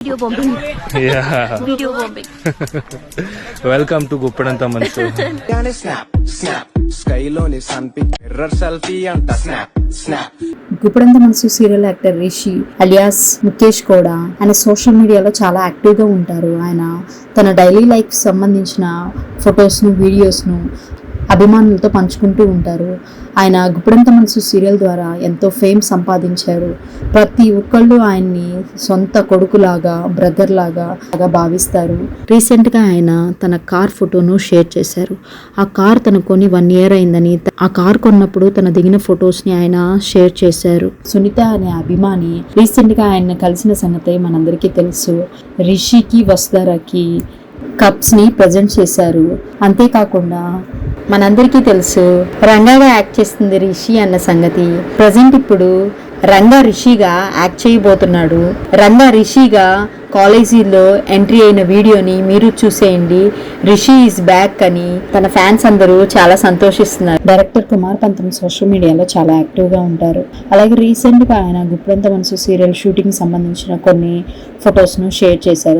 Video bombing video bombing welcome to Guppedantha Manasu గానే snap snap స్కైలోని sun pic mirror selfie అంట snap snap Guppedantha Manasu serial actor Rishi alias Mukesh కూడా ఆయన social మీడియాలో చాలా యాక్టివ్గా ఉంటారు. ఆయన తన డైలీ లైఫ్ సంబంధించిన ఫొటోస్ను వీడియోస్ను అభిమానులతో పంచుకుంటూ ఉంటారు. ఆయన గుప్పడంత మనసు సీరియల్ ద్వారా ఎంతో ఫేమ్ సంపాదించారు. ప్రతి ఒక్కళ్ళు ఆయన్ని సొంత కొడుకులాగా బ్రదర్ లాగా భావిస్తారు. రీసెంట్గా ఆయన తన కార్ ఫోటోను షేర్ చేశారు. ఆ కార్ తను కొని వన్ ఇయర్ అయిందని ఆ కార్ కొన్నప్పుడు తన దిగిన ఫొటోస్ని ఆయన షేర్ చేశారు. సునీత అనే అభిమాని రీసెంట్గా ఆయన కలిసిన సంగతి మనందరికీ తెలుసు. రిషికి వసుధరకి కప్స్ని ప్రజెంట్ చేశారు. అంతేకాకుండా మనందరికీ తెలుసు. రంగాగా యాక్ట్ చేస్తుంది రిషి అన్న సంగతి. ప్రజెంట్ ఇప్పుడు రంగా రిషిగా యాక్ట్ చేయబోతున్నాడు. రంగా రిషిగా కాలేజీలో ఎంట్రీ అయిన వీడియోని మీరు చూసేయండి. రిషి ఈజ్ బ్యాక్ అని తన ఫ్యాన్స్ అందరూ చాలా సంతోషిస్తున్నారు. డైరెక్టర్ కుమార్ పంతం సోషల్ మీడియాలో చాలా యాక్టివ్గా ఉంటారు. అలాగే రీసెంట్గా ఆయన గుప్రంత మనసు సీరియల్ షూటింగ్ సంబంధించిన కొన్ని ఫొటోస్ను షేర్ చేశారు.